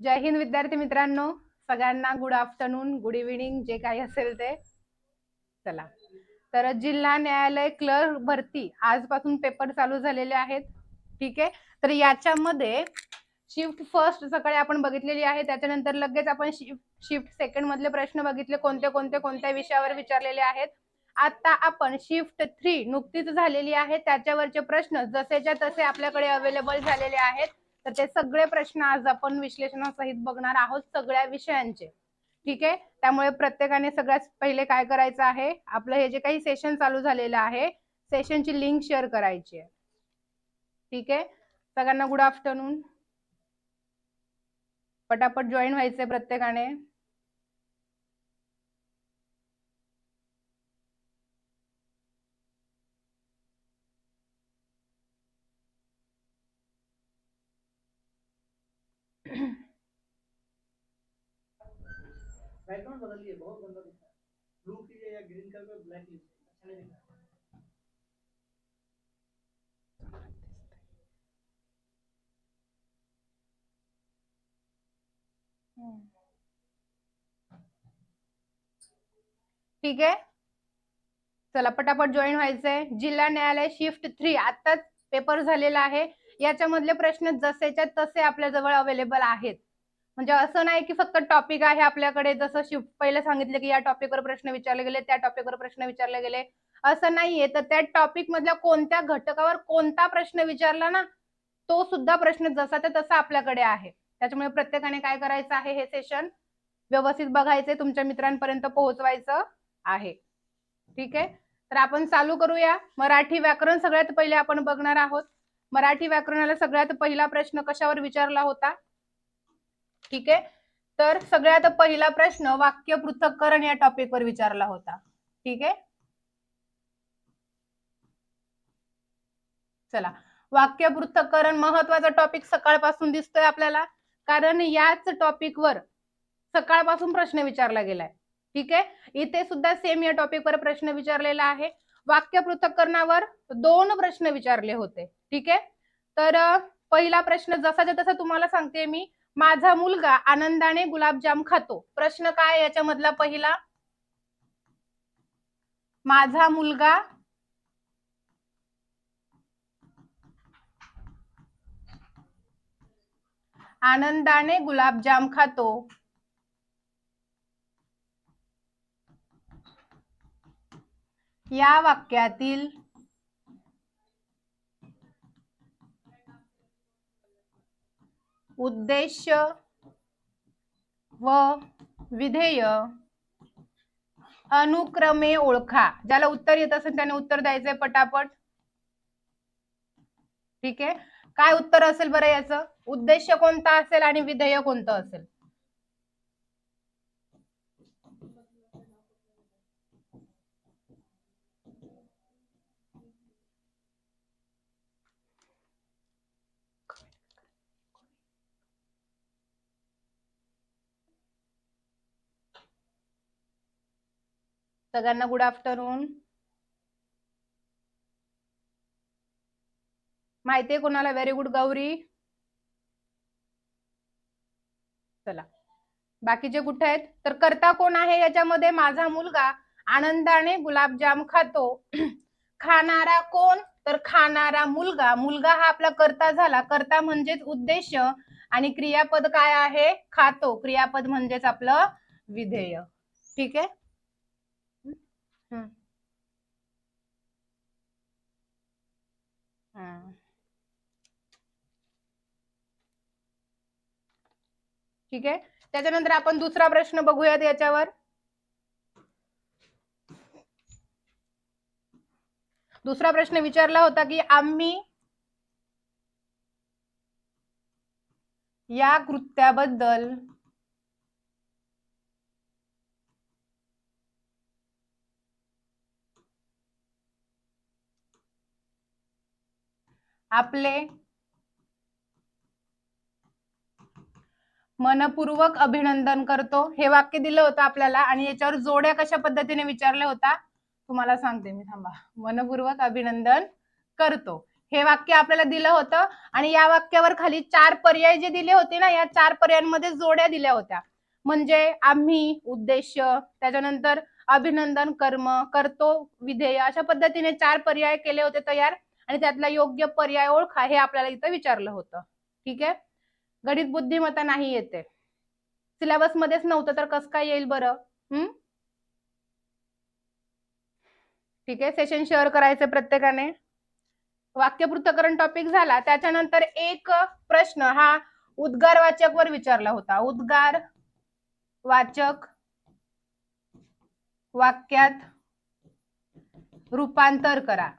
जय हिंद विद्यार्थी मित्रांनो. सगळ्यांना गुड आफ्टरनून गुड इव्हिनिंग जे काही असेल ते. चला. तर जिल्हा न्यायालय क्लर्क भरती आजपासून पेपर चालू झालेले आहेत. ठीक आहे? तर याच्यामध्ये शिफ्ट फर्स्ट सकाळी आपण बघितलेली आहे. त्याच्यानंतर लगेच आपण शिफ्ट शिफ्ट सेकंड मधले प्रश्न बघितले. कोणते कोणते कोणत्या विषयावर विचारलेले आहेत? आता आपण शिफ्ट थ्री नुकतीच झालेली आहे. त्याच्यावरचे प्रश्न जसेच्या तसे आपल्याकडे अवेलेबल झालेले आहेत. तर ते सगळे प्रश्न आज आपण विश्लेषणासहित बघणार आहोत सगळ्या विषयांचे. ठीक आहे? त्यामुळे प्रत्येकाने सगळ्यात पहिले काय करायचं आहे? आपलं हे जे काही सेशन चालू झालेलं आहे सेशनची लिंक शेअर करायची आहे. ठीक आहे? सगळ्यांना गुड आफ्टरनून पटापट जॉईन व्हायचंय प्रत्येकाने. बैकग्राउंड बदलिए बहुत गंदा दिख रहा है ब्लू कीजिए या ग्रीन कलर में ब्लैक लीजिए अच्छा नहीं दिख रहा ठीक आहे चला पटापट जॉईन व्हायचंय. जिल्हा न्यायालय शिफ्ट थ्री आताच पेपर झालेला आहे. याच्यामधले प्रश्न जसेच्या तसे आपल्या जवळ अवेलेबल आहेत. म्हणजे असं नाही की फक्त टॉपिक आहे आपल्याकडे. जसं शिव पहिले सांगितलं की या टॉपिकवर प्रश्न विचारले गेले त्या टॉपिकवर प्रश्न विचारले गेले. असं नाहीये. तर त्या टॉपिक मधल्या कोणत्या घटकावर कोणता प्रश्न विचारला ना तो सुद्धा प्रश्न जसा ते तसा आपल्याकडे आहे. त्याच्यामुळे प्रत्येकाने काय करायचं आहे हे सेशन व्यवस्थित बघायचे तुमच्या मित्रांपर्यंत पोहोचवायचं आहे. ठीक आहे? तर आपण चालू करूया. मराठी व्याकरण सगळ्यात पहिले आपण बघणार आहोत. मराठी व्याकरणाला सगळ्यात पहिला प्रश्न कशावर विचारला होता? ठीक आहे? तर सगळ्यात पहिला प्रश्न वाक्य पृथक्करण या टॉपिकवर विचारला होता. ठीक आहे? चला. वाक्य पृथक्करण महत्त्वाचा टॉपिक सकाळपासून दिसतोय आपल्याला. कारण याच टॉपिकवर सकाळपासून प्रश्न विचारला गेलाय. ठीक आहे? इथे सुद्धा सेम या टॉपिकवर प्रश्न विचारलेला आहे. वाक्य पृथक्करणावर दोन प्रश्न विचारले होते. ठीक आहे? तर पहिला प्रश्न जसाच्या तसा तुम्हाला सांगते मी. माझा मुलगा आनंदाने गुलाबजाम खातो. प्रश्न काय याच्यामधला पहिला? माझा मुलगा आनंदाने गुलाबजाम खातो. या वाक्यातील उद्देश व विधेय अनुक्रमे ओळखा. ज्याला उत्तर येत असेल त्याने उत्तर द्यायचंय पटापट. ठीक आहे? काय उत्तर असेल बरं याचं? उद्देश कोणता असेल आणि विधेय कोणतं असेल? सगळ्यांना गुड आफ्टरनून माहितीये कोणाला? Very good Gauri. चला. बाकीचे कुठे आहेत? तर करता कोण आहे याच्यामध्ये? माझा मुलगा आनंदाने गुलाबजाम खातो. खाणारा कोण? तर खाणारा मुलगा. मुलगा हा आपला करता झाला. करता म्हणजेच उद्देश आणि क्रियापद काय आहे? खातो. क्रियापद म्हणजेच आपलं विधेय. ठीक आहे? ठीक आहे. त्याच्यानंतर आपण दुसरा प्रश्न बघूयात याच्यावर. दुसरा प्रश्न विचारला होता की आम्ही या कृत्याबद्दल आपले मनपूर्वक अभिनंदन करतो. हे वाक्य दिलं होतं आपल्याला आणि याच्यावर जोड्या कशा पद्धतीने विचारल्या होता तुम्हाला सांगते मी थांबा. मनपूर्वक अभिनंदन करतो. हे वाक्य आपल्याला दिलं होतं आणि या वाक्यावर खाली चार पर्याय जे दिले होते ना या चार पर्यायांमध्ये जोड्या दिल्या होत्या. म्हणजे आम्ही उद्देश त्याच्यानंतर अभिनंदन कर्म करतो विधेय अशा पद्धतीने चार पर्याय केले होते तयार. आणि त्यातला योग्य पर्याय ओळखा हे आपल्याला इथं विचारलं होतं. ठीक आहे? गणित बुद्धिमत्ता नाही येते. सिलेबस मध्येच नव्हतं तर कसं काय येईल बरं? हम्म ठीक आहे? सेशन शेअर करायचं प्रत्येकाने. वाक्यपृथकरण टॉपिक झाला. त्याच्यानंतर एक प्रश्न हा उद्गार वाचक वर विचारला होता. उद्गार वाचक वाक्यात रूपांतर करा.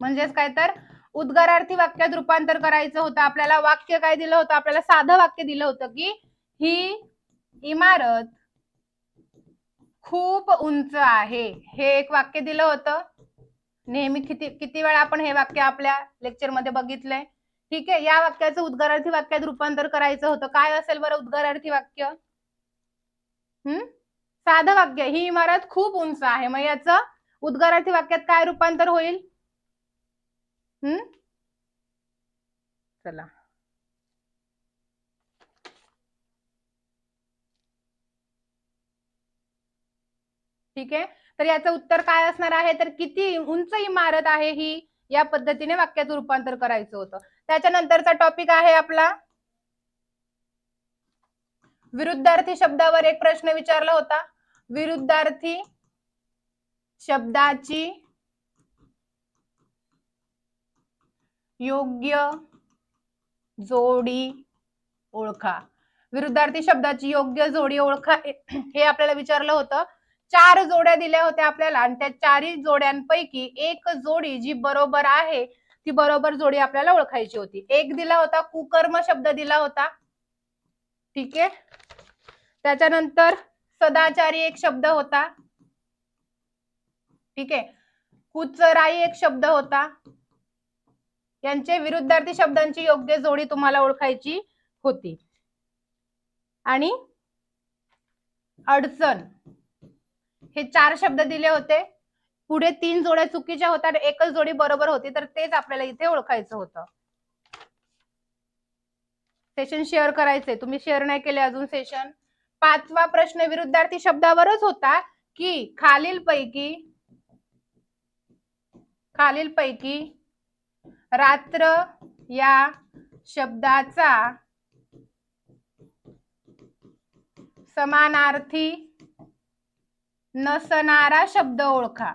म्हणजेच काय तर उद्गारार्थी वाक्यात रूपांतर करायचं होतं. आपल्याला वाक्य काय दिलं होतं? आपल्याला साधं वाक्य दिलं होतं की ही इमारत खूप उंच आहे. हे एक वाक्य दिलं होतं. नेहमी किती किती वेळा आपण हे वाक्य आपल्या लेक्चरमध्ये बघितलंय? ठीक आहे या वाक्याचं उद्गारार्थी वाक्यात रूपांतर करायचं होतं. काय असेल बरं उद्गारार्थी वाक्य? हम्म साधं वाक्य ही इमारत खूप उंच आहे. मग याचं उद्गारार्थी वाक्यात काय रूपांतर होईल? हम्म चला. ठीक आहे? तर याचं उत्तर काय असणार आहे? तर किती उंच इमारत आहे ही? या पद्धतीने वाक्यात रूपांतर करायचं होतं. त्याच्यानंतरचा टॉपिक आहे आपला. विरुद्धार्थी शब्दावर एक प्रश्न विचारला होता. विरुद्धार्थी शब्दाची योग्य जोडी ओळखा. विरुद्धार्थी शब्दाची योग्य जोडी ओळखा. हे आपल्याला विचारलं होतं. चार जोड्या दिल्या होत्या आपल्याला आणि त्या चारही जोड्यांपैकी एक जोडी जी बरोबर आहे ती बरोबर जोडी आपल्याला ओळखायची होती. एक दिला होता कुकर्म शब्द दिला होता. ठीक आहे? त्याच्यानंतर सदाचारी एक शब्द होता. ठीक आहे? कुचराई एक शब्द होता. यांचे विरुद्धार्थी शब्दांची योग्य जोडी तुम्हाला ओळखायची होती. आणि अडचण. हे चार शब्द दिले होते. पुढे तीन जोड्या चुकीच्या होत्या एकच जोडी बरोबर होती तर तेच आपल्याला इथे ओळखायचं होतं. सेशन शेअर करायचंय तुम्ही शेअर नाही केले अजून सेशन पाचवा प्रश्न विरुद्धार्थी शब्दावरच होता की खालील पैकी खालील पैकी रात्र या शब्दाचा समानार्थी नसणारा शब्द ओळखा.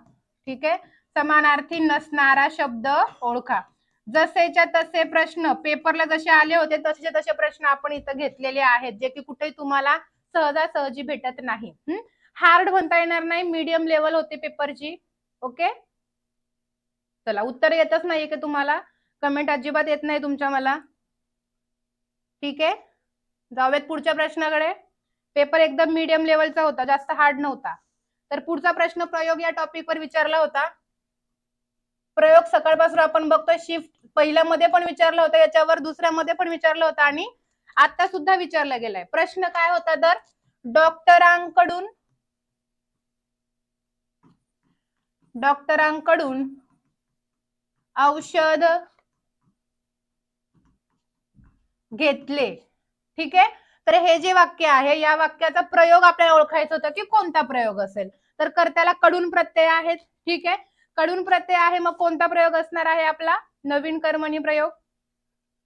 ठीक आहे? समानार्थी नसणारा शब्द ओळखा. जसेच्या तसे प्रश्न पेपरला जसे आले होते तसेच्या तसे प्रश्न आपण इथं घेतलेले आहेत जे की कुठेही तुम्हाला सहजासहजी भेटत नाही. हार्ड म्हणता येणार नाही मीडियम लेवल होते पेपरची. ओके? चला उत्तर येतच नाहीये की तुम्हाला? कमेंट अजिबात येत नाही तुमच्या मला. ठीक आहे? जाऊयात पुढच्या प्रश्नाकडे. पेपर एकदम मीडियम लेवलचा होता जास्त हार्ड नव्हता. तर पुढचा प्रश्न प्रयोग या टॉपिक वर विचारला होता. प्रयोग सकाळपासून आपण बघतोय शिफ्ट पहिल्या मध्ये पण विचारला होता याच्यावर दुसऱ्यामध्ये पण विचारला होता आणि आता सुद्धा विचारला गेलाय. प्रश्न काय होता तर? डॉक्टरांकडून डॉक्टरांकडून औषध घेतले. ठीक आहे? तर हे जे वाक्य आहे या वाक्याचा प्रयोग आपल्याला ओळखायचा होता की कोणता प्रयोग असेल? तर कर्त्याला कडून प्रत्यय आहेत. ठीक आहे? कडून प्रत्यय आहे मग कोणता प्रयोग असणार आहे आपला? नवीन कर्मणी प्रयोग?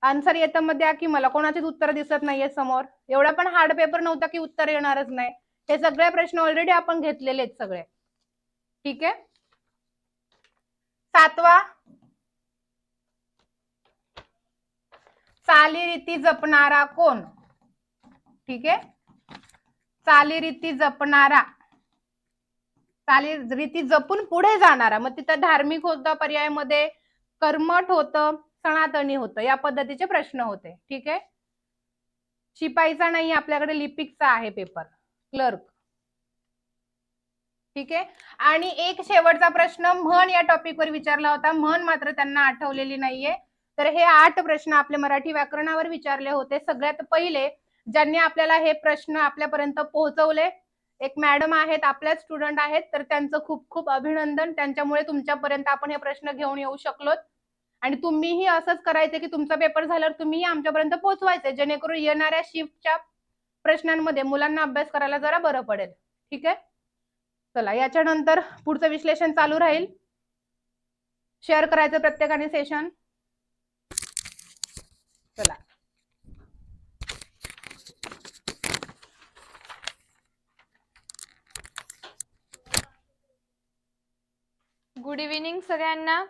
आन्सर येतं मध्ये की मला. कोणाचीच उत्तर दिसत नाहीये समोर. एवढा पण हार्ड पेपर नव्हता की उत्तर येणारच नाही. हे सगळे प्रश्न ऑलरेडी आपण घेतलेले आहेत सगळे. ठीक आहे? सातवा चालीरीती जपणारा कोण? ठीक आहे? चालीरीती जपणारा. चालीरीती जपून पुढे जाणारा. मग तिथं धार्मिक होतं पर्यायामध्ये कर्मठ होतं सनातनी होतं या पद्धतीचे प्रश्न होते. ठीक आहे? शिपाईचा नाही आपल्याकडे लिपिकचा आहे पेपर क्लर्क ठीक आहे? आणि एक शेवटचा प्रश्न म्हण या टॉपिक वर विचारला होता. म्हण मात्र त्यांना आठवलेली नाहीये. तर हे आठ प्रश्न आपले मराठी व्याकरणावर विचारले होते. सगळ्यात पहिले ज्यांनी आपल्याला हे प्रश्न आपल्यापर्यंत पोहोचवले एक मॅडम आहेत आपल्याच स्टुडंट आहेत तर त्यांचं खूप खूप अभिनंदन. त्यांच्यामुळे तुमच्यापर्यंत आपण हे प्रश्न घेऊन येऊ शकलो आणि तुम्हीही असंच करायचं की तुमचा पेपर झाल्यावर तुम्हीही आमच्यापर्यंत पोहोचवायचे जेणेकरून येणाऱ्या शिफ्टच्या प्रश्नांमध्ये मुलांना अभ्यास करायला जरा बरं पडेल. ठीक आहे? चला याच्यानंतर पुढचं विश्लेषण चालू राहील. शेअर करायचं प्रत्येकाने सेशन चला गुड इव्हिनिंग सगळ्यांना.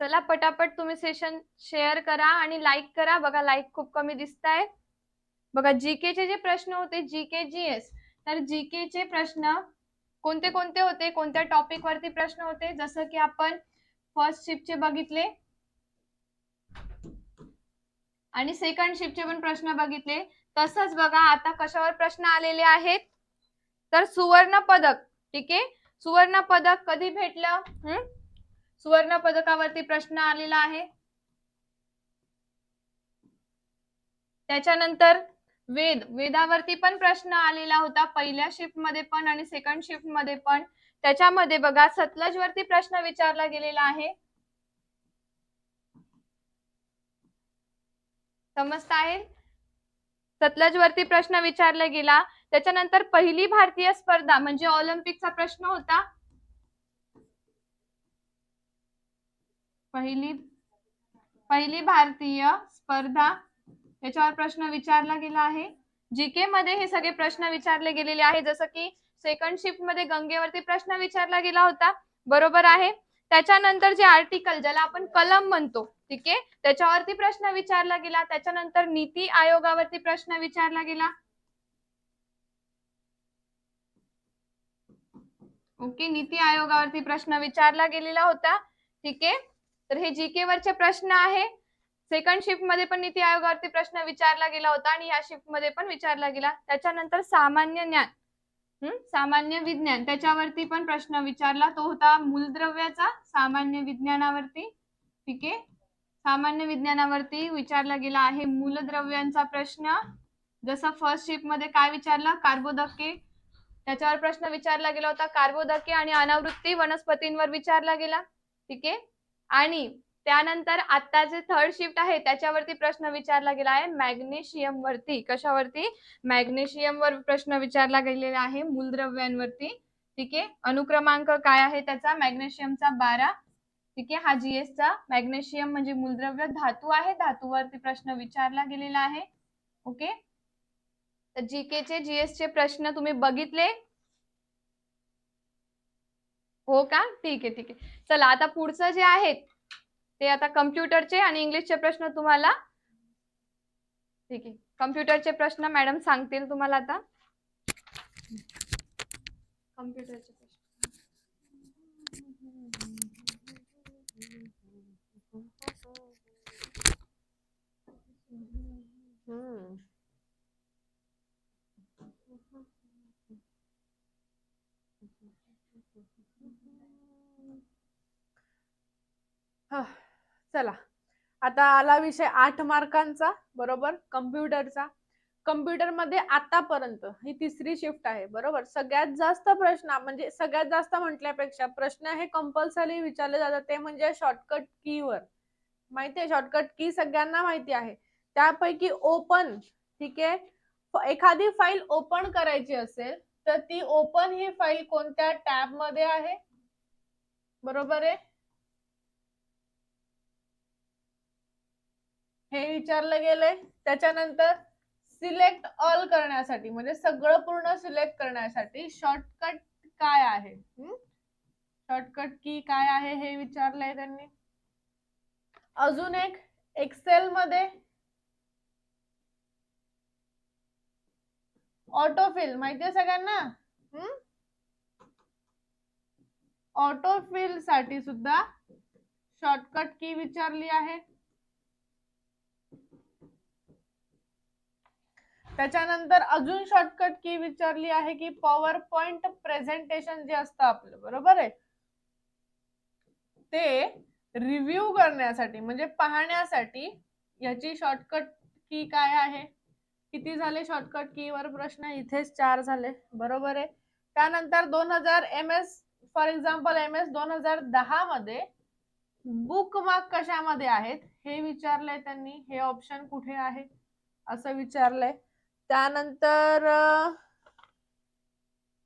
चला पटापट तुम्ही सेशन शेअर करा आणि लाईक करा. बघा लाईक खूप कमी दिसत आहे बघा जीके चे जे प्रश्न होते जीके जीएस तर जीके चे प्रश्न कोणते कोणते होते? कोणत्या टॉपिक वरती प्रश्न होते? जसं की आपण फर्स्ट शिफ्टचे बघितले. आणि सेकंड शिफ्टचे पण प्रश्न बघितले. तसंच बघा आता कशावर प्रश्न आलेले आहेत? तर सुवर्ण पदक ठीक आहे? सुवर्ण पदक कधी भेटलं? हम्म सुवर्ण पदकावरती प्रश्न आलेला आहे. त्याच्यानंतर वेद. वेदावरती पण प्रश्न आलेला होता. पहिल्या शिफ्टमध्ये पण आणि सेकंड शिफ्टमध्ये पण. त्याच्यामध्ये बघा सतलज वरती प्रश्न विचारला गेलेला आहे. समजत आहे? सतलज वरती प्रश्न विचारला गेला. त्याच्यानंतर पहिली भारतीय स्पर्धा म्हणजे ऑलिम्पिकचा प्रश्न होता. पहिली पहिली भारतीय स्पर्धा याच्यावर प्रश्न विचारला गेला आहे. जीके मध्ये हे सगळे प्रश्न विचारले गेलेले आहे. जसं की सेकंड शिफ्टमध्ये गंगेवरती प्रश्न विचारला गेला होता. बरोबर आहे. त्याच्यानंतर जे आर्टिकल ज्याला आपण कलम म्हणतो ठीक आहे? त्याच्यावरती प्रश्न विचारला गेला त्याच्यानंतर नीती आयोगावरती प्रश्न विचारला गेला. ओके नीती आयोगावरती प्रश्न विचारला गेलेला होता ठीक आहे? तर हे जीके वरचे प्रश्न आहे. सेकंड शिफ्टमध्ये पण नीती आयोगावरती प्रश्न विचारला गेला होता आणि या शिफ्टमध्ये पण विचारला गेला. त्याच्यानंतर सामान्य ज्ञान सामान्य विज्ञान. त्याच्यावरती पण प्रश्न विचारला. तो होता मूलद्रव्याचा सामान्य विज्ञानावरती. ठीक आहे? सामान्य विज्ञानावरती विचारला गेला आहे. मूलद्रव्यांचा प्रश्न. जसं फर्स्ट शिपमध्ये काय विचारलं? कार्बोदके. त्याच्यावर प्रश्न विचारला गेला होता. कार्बोदके आणि अनावृत्ती वनस्पतींवर विचारला गेला. ठीक आहे? आणि त्यानंतर आता जे थर्ड शिफ्ट आहे त्याच्यावरती प्रश्न विचारला गेला आहे. मॅग्नेशियम वरती कशावरती? मॅग्नेशियम वर प्रश्न विचारला गेलेला आहे मूलद्रव्यांवरती. ठीक आहे? अनुक्रमांक काय आहे त्याचा? मॅग्नेशियमचा बारा. ठीक आहे? हा जीएस चा. मॅग्नेशियम म्हणजे मूलद्रव्य. धातू आहे. धातूवरती प्रश्न विचारला गेलेला आहे. ओके? तर जीके चे जीएस चे प्रश्न तुम्ही बघितले? हो का? ठीक आहे ठीक आहे. चला आता पुढचं जे आहेत ते आता कम्प्युटरचे आणि इंग्लिशचे प्रश्न तुम्हाला ठीक आहे. कम्प्युटरचे प्रश्न मॅडम सांगतील तुम्हाला आता. कम्प्युटरचे प्रश्न हा, चला. आता आला विषय आठ मार्कांचा बरोबर? कम्प्युटरचा. कम्प्युटरमध्ये आतापर्यंत ही तिसरी शिफ्ट आहे बरोबर? सगळ्यात जास्त प्रश्न म्हणजे सगळ्यात जास्त म्हटल्यापेक्षा प्रश्न हे कंपल्सरी विचारले जातात ते म्हणजे शॉर्टकट की वर माहितीये शॉर्टकट की सगळ्यांना माहिती आहे. त्यापैकी ओपन ठीक आहे? एखादी फाईल ओपन करायची असेल तर ती ओपन ही फाईल कोणत्या टॅबमध्ये आहे? बरोबर आहे? हे विचारलं गेलंय. त्याच्यानंतर सिलेक्ट ऑल करण्यासाठी म्हणजे सगळं पूर्ण सिलेक्ट करण्यासाठी शॉर्टकट काय आहे? शॉर्टकट की काय आहे हे विचारलंय त्यांनी. अजून एक एक्सेल मध्ये ऑटोफिल माहितीये सगळ्यांना? ऑटोफिलसाठी सुद्धा शॉर्टकट की विचारली आहे. त्याच्यानंतर अजून शॉर्टकट की विचारली आहे की पॉवर पॉइंट प्रेझेंटेशन जे असतं आपलं बरोबर आहे? ते रिव्ह्यू करण्यासाठी म्हणजे पाहण्यासाठी याची शॉर्टकट की काय आहे? किती झाले शॉर्टकट की वर प्रश्न? इथेच चार झाले बरोबर आहे? त्यानंतर दोन हजार M S for example M S दोन हजार दहा मध्ये बुक मार्क कशामध्ये आहेत? हे विचारलंय त्यांनी. हे ऑप्शन कुठे आहे? असं विचारलंय. त्यानंतर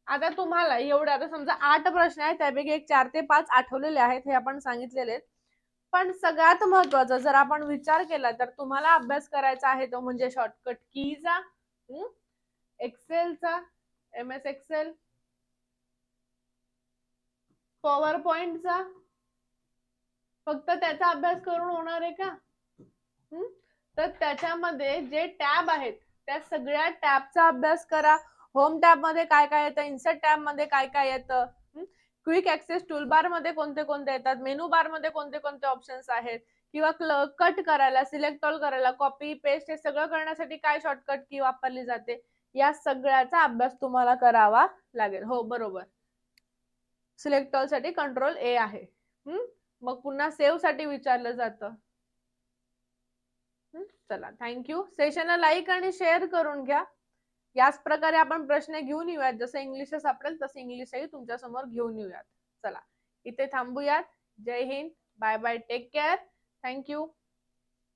आता तुम्हाला एवढे आता समजा आठ प्रश्न आहेत त्यापैकी एक चार ते पाच आठवलेले आहेत हे आपण सांगितलेले आहेत. पण सगळ्यात महत्त्वाचा जर आपण विचार केला तर तुम्हाला अभ्यास करायचा आहे तो म्हणजे शॉर्टकट कीचा एक्सेलचा एम एस एक्सेल पॉवर पॉइंटचा फक्त त्याचा अभ्यास करून होणार आहे का? हम्म? तर त्याच्यामध्ये जे टॅब आहेत त्या सगळ्या टॅबचा अभ्यास करा. होम टॅबमध्ये काय काय येतं? इन्सर्ट टॅबमध्ये काय काय येतं? क्विक ऍक्सेस टूलबारमध्ये कोणते कोणते येतात? मेनू बारमध्ये कोणते कोणते ऑप्शन्स आहेत? किंवा कट करायला सिलेक्ट ऑल करायला कॉपी पेस्ट हे सगळं करण्यासाठी काय शॉर्टकट की वापरली जाते? या सगळ्याचा अभ्यास तुम्हाला करावा लागेल. हो बरोबर. सिलेक्ट ऑलसाठी कंट्रोल ए आहे. मग पुन्हा सेव्हसाठी विचारलं जातं. चला थँक्यू सेशनला लाईक आणि शेअर करून घ्या. याच प्रकारे आपण प्रश्न घेऊन येऊयात. जसं इंग्लिश सापडेल तसं इंग्लिशही तुमच्यासमोर घेऊन येऊयात. चला इथे थांबूयात. जय Hind. Bye bye take care thank you